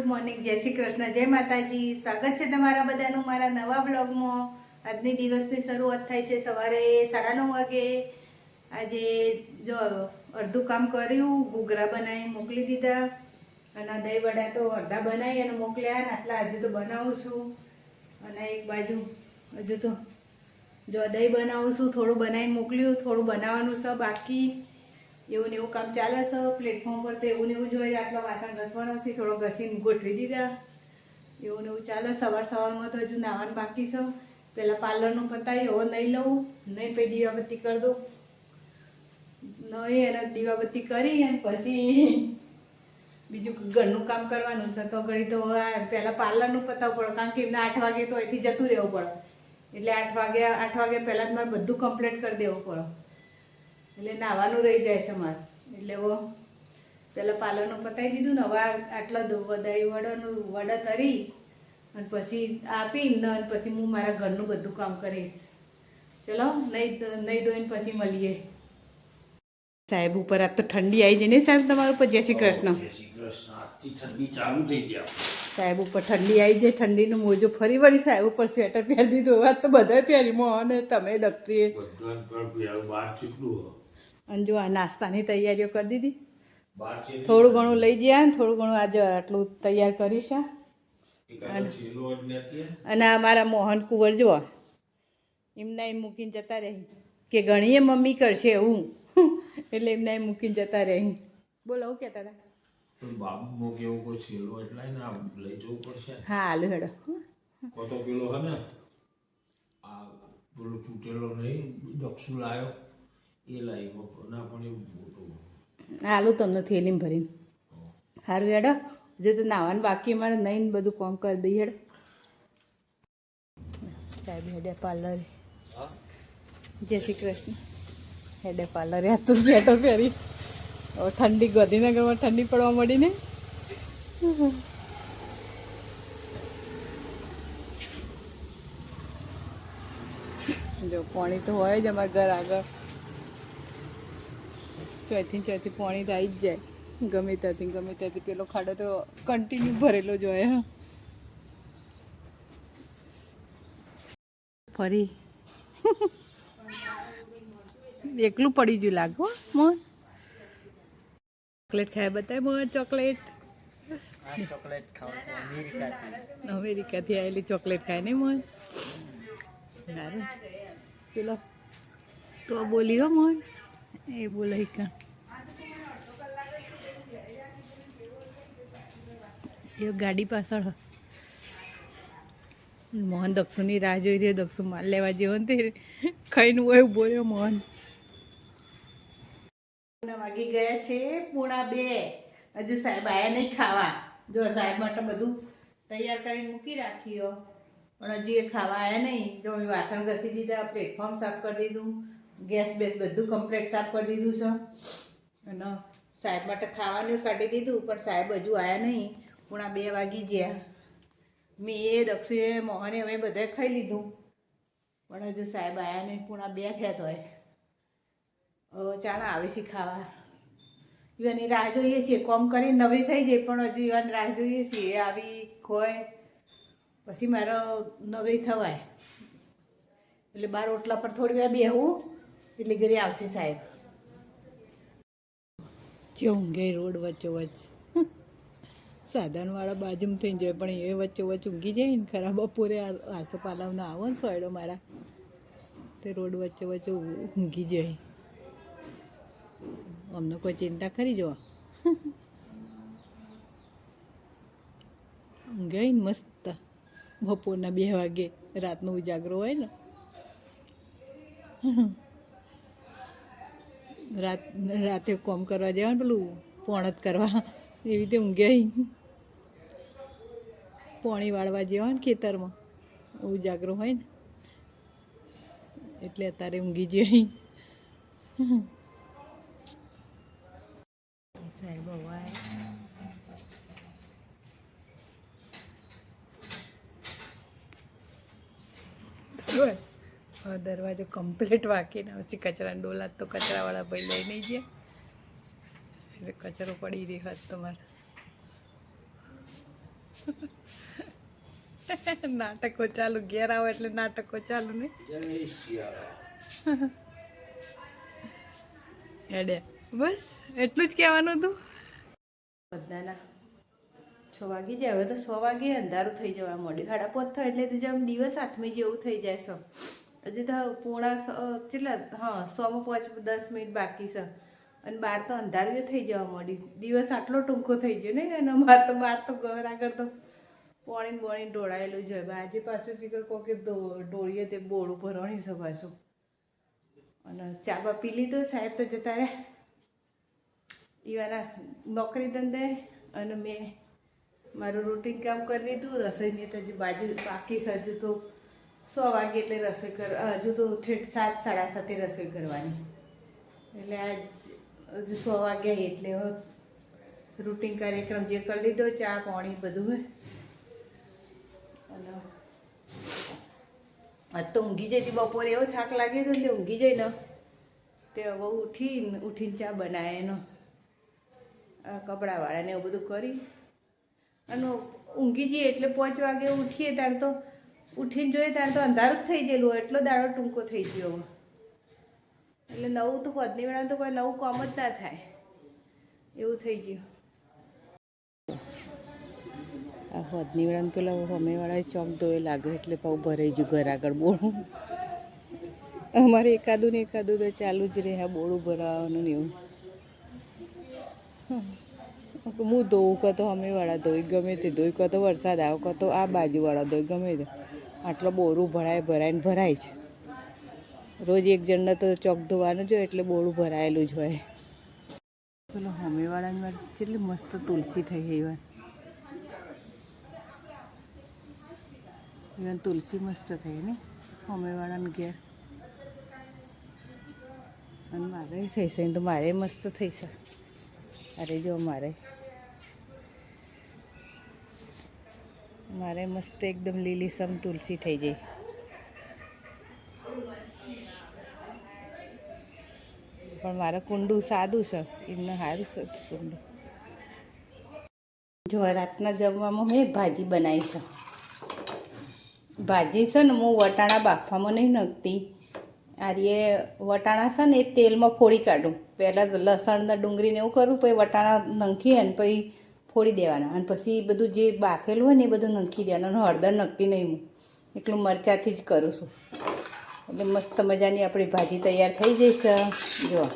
Good morning જય શ્રી કૃષ્ણ, જય માતાજી. સ્વાગત છે તમારા બધાનું મારા નવા બ્લોગમાં આજની દિવસની શરૂઆત થાય છે સવારે સાડા નવ વાગે. આજે જો અડધું કામ કર્યું, ઘૂઘરા બનાવી મોકલી દીધા. અને દહીં વડા તો અડધા બનાવી અને મોકલ્યા ને આટલા હજુ તો બનાવું છું. અને એક બાજુ હજુ તો જો દહીં બનાવું છું, થોડું બનાવીને મોકલ્યું, થોડું બનાવવાનું છે બાકી. એવું ને એવું કામ ચાલે છે પ્લેટફોર્મ પર તો એવું ને એવું જોઈએ, આટલા વાસણ ઘસવાનો છે, થોડો ઘસીને ગોઠવી દીધા. એવું ને એવું ચાલે, સવાર સવારમાં તો હજુ નાવાનું બાકી છે. પહેલાં પાર્લરનું પતાવી, હવે નહીં લઉં, નહીં પછી દીવાબત્તી કરી દઉં. નહીં, એને દીવાબત્તી કરી અને પછી બીજું ઘરનું કામ કરવાનું છે, તો ઘડી તો પહેલાં પાર્લરનું પતાવવું પડે, કારણ કે એમને આઠ વાગે તો અહીંથી જતું રહેવું પડે. એટલે આઠ વાગે આઠ વાગે પહેલાં જ મારે બધું કમ્પ્લીટ કરી દેવું પડે. એટલે નાવાનું રહી જાય છે મારે એટલે પહેલાં પાર્લરનું પતાવી દીધું ને હવે આટલા દો- દહીં વડાનું વડા તરી અને પછી આપી અને પછી હું મારા ઘરનું બધું કામ કરીશ. ચલો નહીં નહીં ધોઈને પછી મળીએ. સાહેબ ઉપર આ તો ઠંડી આવી જાય ને સાહેબ તમારા ઉપર? જય શ્રી કૃષ્ણ. જય શ્રી કૃષ્ણ. આજથી ઠંડી ચાલુ થઈ ગયા સાહેબ ઉપર ઠંડી આવી જાય ઠંડીનું મોજો ફરી વળી સાહેબ ઉપર સ્વેટર પહેરી દીધું. વાત તો બધા પહેરી મો અને તમે દક્ષિણ. બહાર ચીકલું અને જો આ નાસ્તાની તૈયારીઓ કરી દીધી. થોડું ઘણું લઈ ગયા ને થોડું ઘણું આજે આટલું તૈયાર કર્યું છે. અને આ મારા મોહન કુંવર જુઓ. એમના એમ મૂકીને જતા રહી. કે ઘણીએ મમ્મી કરશે એવું. એટલે એમના એમ મૂકીને જતા રહી. બોલો હું કહેતા હતા? બાબુનો કે એવો કોઈ છેલ્લો એટલે ને લઈ જવું પડશે? હા હાલો હેડો. કો પેલો હે ને આ પેલો તૂટેલો નહીં દક્ષુ લાવ્યો એ લાવ્યો ના પણ એ મોટો હાલું તમને થેલીમ ભરીને. સારું હેડ. જે તો નાવાનું બાકી અમારે નહીં બધું કામ કરી દઈએ હેડ. સાહેબ હેડે પાર્લરે. જય શ્રી કૃષ્ણ. હેડે પાર્લરે આ તો સ્વેટર પહેરી. ઠંડી ગાંધીનગરમાં ઠંડી પડવા મળીને જો પાણી તો હોય જ અમારા ઘર આગળ. ચોથી ચોથી પાણી તો આવી જ જાય. ગમે ત્યાંથી ગમે ત્યાંથી પેલો ખાડો તો કન્ટિન્યુ ભરેલો જ હોય. ફરી. એકલું પડી ગયું લાગો મોહન ચોકલેટ ખાય બતાય મોહન ચોકલેટ. ચોકલેટ ખાવ અમેરિકાથી. આવેલી ચોકલેટ ખાય નહીં મોહન સારું. પેલો તો બોલી હો મોહન એ બોલે કા. એ ગાડી પાછળ મોહન દક્ષુની રાહ જોઈ રહ્યો, દક્ષુ માલ લેવા જેવો તે ખાઈને હોય બોલ્યો મોહન. વાગી ગયા છે, પૂણા બે. હજુ સાહેબ આયા નહીં ખાવા. જો સાહેબ માટે બધું તૈયાર કરીને મૂકી રાખ્યો. પણ હજી એ ખાવા આવ્યા નહીં. જો વાસણ ઘસી દીધા, પ્લેટફોર્મ સાફ કરી દીધું. ગેસ બેસ બધું કમ્પ્લીટ સાફ કરી દીધું છે. અને સાહેબ માટે ખાવાનું કાઢી દીધું, પણ સાહેબ હજુ આવ્યા નહીં. પૂણા બે વાગી ગયા. મેં એ દક્ષુએ, મોહને અમે બધાએ ખાઈ લીધું. પણ હજુ સાહેબ આવ્યા નહીં, પૂણા બે થયા તોય. હવે ચાણા આવે છે ખાવા. ઈવાની રાહ જોઈએ છીએ, કોમ કરી નવરી થઈ જાય, પણ હજુ ઈવન રાહ જોઈએ છીએ. આવી ખોય પછી મારો નવરી થવાય. એટલે બાર ઓટલા પર થોડી વાર બેહવું એટલે ઘરે આવશે સાહેબ. જે ઊંઘે રોડ વચ્ચો વચ્ચ. સાધનવાળા બાજુમાં થઈ જાય, પણ એ વચ્ચે વચ્ચે ઊંઘી જાય ને ખરા બપોરે આ- આવો ને સોયડો મારા. તે રોડ વચ્ચે વચ્ચે ઊંઘી જાય. અમને કોઈ ચિંતા કરી જો ને મસ્ત. બપોરના બે વાગે રાતનો ઉજાગરો હોય ને. રાત, રાતે કોમ કરવા જવાનું, પેલું પોણત કરવા. એવી રીતે ઊંઘ્યા પોણી વાળવા જવાનું ખેતરમાં. ઉજાગરો હોય ને. એટલે અત્યારે ઊંઘી જાય સાહેબ હવે દરવાજો કમ્પ્લીટ વાંકીને આવશે કચરાના ડોલા તો કચરાવાળા ભાઈ લઈ નહીં ગયા. એટલે કચરો પડી રહ્યો હોત તમારે. નાટકો ચાલુ, ઘેર આવો એટલે નાટકો ચાલુ ને એડે બસ, એટલું જ કહેવાનું હતું. બધાના. છ વાગી જાય. હવે તો છ વાગે અંધારું થઈ જવા મોડી સાડા પોત થાય એટલે તો જેમ દિવસ હાથમાં જેવું થઈ જાય છે હજી તો પોણા કેટલા હા સોમાં પાંચ દસ મિનિટ બાકી છે. અને બહાર તો અંધારું થઈ જવા માંડ્યું. દિવસ આટલો ટૂંકો થઈ ગયો ને અને અમારે તો બહાર તો ઘર આગળ તો પોણી બોણી ઢોળાયેલું જ હોય. આજે પાછું શીખર કોકે ઢોળીએ તે બોળ ઉપર રણી છે પાછું. અને ચા બા પી લીધો, સાહેબ તો જતા રહે એવાના નોકરી ધંધે અને મેં મારું રૂટીન કામ કરી દીધું. રસોઈની તો હજુ બાજુ બાકી સજુ તો. સો વાગે એટલે રસોઈ કર હજુ તો છેક સાત, સાડા સાતે રસોઈ કરવાની. એટલે આજ હજુ સો વાગ્યા એટલે રૂટીન કાર્યક્રમ જે કરી લીધો, ચા, પાણી બધું અને આજ તો ઊંઘી જઈતી બપોરે, એવો થાક લાગ્યો હતો ને ઊંઘી જઈ ને તે હવે ઉઠીને ઉઠીને ચા બનાવે એનો. કપડાવાળાને એવું બધું કરી. અને ઊંઘી જઈએ એટલે પાંચ વાગે ઉઠીએ ત્યારે તો ઉઠીને જોઈએ ત્યારે તો અંધારું જ થઈ ગયેલું એટલો દાડો ટૂંકો થઈ ગયો. એટલે નવું તો પદની વેળા તો કોઈ નવું કામ જ ના થાય. એવું થઈ ગયું. આ હોદની વેળા પેલા હમેવાળા ચોક દોએ લાગે એટલે પાઉં ભરાઈ ગયું ઘર આગળ બોળું અમારે એકાદું ને એકાદું તો ચાલુ જ રહે બોળું ભરાવાનું ને એવું. હું. ધોઉં કાં તો હમેવાળા ધોઈ, ગમે તે ધોઈ કાં તો વરસાદ આવ્યો કાં તો આ બાજુવાળા ધોઈ, ગમે તે. આટલો બોરું ભરાય ભરાઈને ભરાય જ. રોજ એક જણને તો ચોક ધોવાનું જ હોય, એટલે બોરું ભરાયેલું જ હોય. પેલો હોમીવાળાની વાર કેટલી મસ્ત તુલસી થઈ ગઈ વાત ઇવન તુલસી મસ્ત થઈ ને, હોમીવાળાને ઘેર. અને મારે થઈ છે તો મારે મસ્ત થઈ છે અરે જો મારે. મારે મસ્ત એકદમ લીલીસમ તુલસી થઈ જાય પણ મારે કુંડું સાદું છે. એમને સારું છે કુંડું. જો રાતના જમવામાં મેં ભાજી બનાવી છે. ભાજી છે ને હું વટાણા બાફવામાં નહીં નાખતી. આરીએ વટાણા છે ને એ તેલમાં ફોડી કાઢું. પહેલાં લસણ ને ડુંગળીને એવું કરું, પછી વટાણા નાખીએ અને પછી ફોડી દેવાના. અને પછી બધું જે બાફેલું હોય ને એ બધું નાખી દેવાનું. અને હળદર નખતી નહીં હું. એટલું મરચાંથી જ કરું છું. એટલે મસ્ત મજાની આપણી ભાજી તૈયાર થઈ જશે જો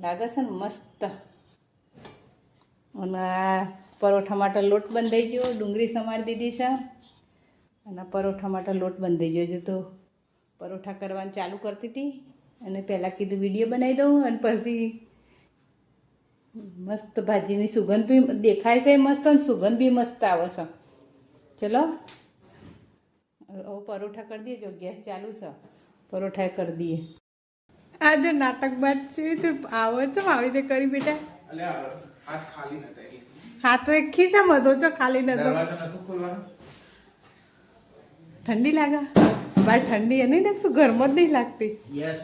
લાગે છે ને મસ્ત. અને આ પરોઠા માટે લોટ બંધાઈ ગયો. ડુંગળી સમારી દીધી છે. અને પરોઠા માટે લોટ બંધાઈ ગયો છે તો પરોઠા કરવાનું ચાલુ કરતી હતી. અને પહેલાં કીધું વીડિયો બનાવી દઉં. અને પછી મસ્ત ભાજીની સુગંધ બી દેખાય છે મસ્ત અને સુગંધ બી મસ્ત આવે છે. ચલો. હવે પરોઠા કરી દઈએ જો ગેસ ચાલુ છે. પરોઠા કરી દઈએ. આ જો નાટક બાદ છે તો આવો છો આવી રીતે કરી બેટા. હાથ ખાલી નતા હાથ તો એક ખિસ્સામાં હતો છો ખાલી નતો. ઠંડી લાગે? બાર ઠંડી એની ને શું ઘરમાં જ નહીં લાગતી. યસ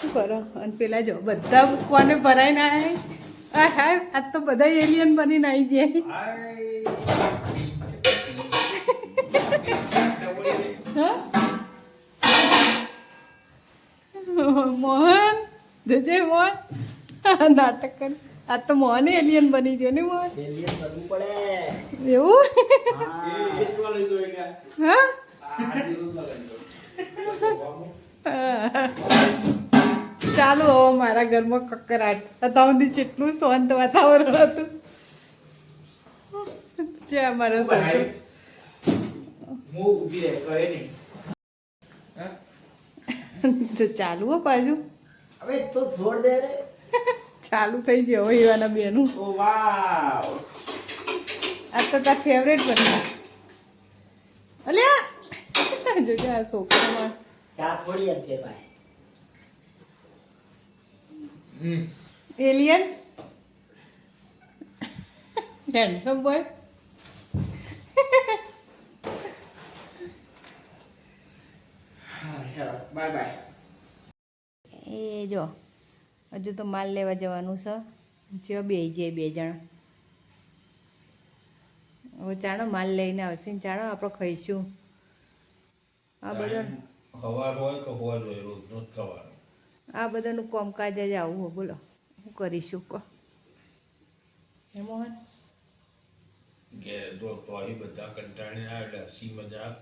શું કરો? અને પેલા જો બધા કોને ભરાઈને આવ્યા આ હાય આજ તો બધા એલિયન બનીને આવી જાય મોહન જજે મોહન. નાટક કર. આ તો મોહન એલિયન બની ગયો ને મોહન. એલિયન બનવું પડે. એવું? હા. ચાલો હવે મારા ઘરમાં કકરાટ. અત્યાર જેટલું શાંત વાતાવરણ હતું. જે અમારો? તો ચાલુ હો પાછું. હવે તો છોડ દે રે. ચાલુ થઈ ગયો હવે એવાના બેનું. ઓ વાવ. આ તો તાર ફેવરેટ બની અલ્યા જોજે આ છોકરામાં. ચા થોડી અંતે ભાઈ. એલિયન? હેન્ડસમ બોય હા બાય બાય એ જો હજુ તો માલ લેવા જવાનું છે. જો બે જાય બે જણ. હવે ચાણો માલ લઈને આવશે ને ચાણો આપણે ખાઈશું. આ બધા હવાર હોય કે હોય રોજ રોજ જ થવાનો. આ બધાનું કામકાજ જ આવું હોય બોલો. શું કરીશું કહો. હે મોહન? ઘેર તો અહીં બધા કંટાળીને આવે હસી મજાક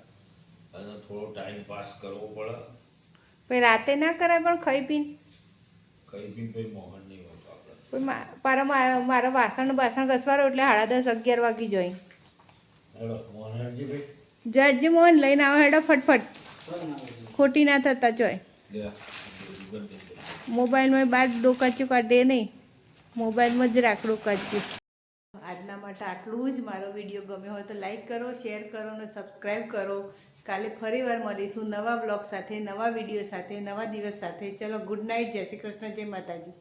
અને થોડો ટાઈમ પાસ કરવો પડે. પછી રાતે ના કરાય પણ ખાઈ પીને? ખાઈ પીને ભાઈ મોહન નહીં હોતો આપણે. પછી મારા મારા વાસણ બાસણ ઘસવારો એટલે સાડા દસ અગિયાર વાગી જોઈ હેલો મોહનજી ભાઈ. જજજી મોહન લઈને આવો હેડો ફટફટ. ખોટી ના થતા ચોય. મોબાઈલમાં બહાર ડોકાચ્યું કાઢે નહીં. મોબાઈલમાં જ રાખ ડોકાચ્યું આજના માટે આટલું જ. મારો વીડિયો ગમ્યો હોય તો લાઈક કરો, શેર કરો અને સબસ્ક્રાઈબ કરો. કાલે ફરીવાર મળીશું નવા બ્લોગ સાથે, નવા વીડિયો સાથે, નવા દિવસ સાથે. ચલો, ગુડ નાઇટ. જય શ્રી કૃષ્ણ. જય માતાજી.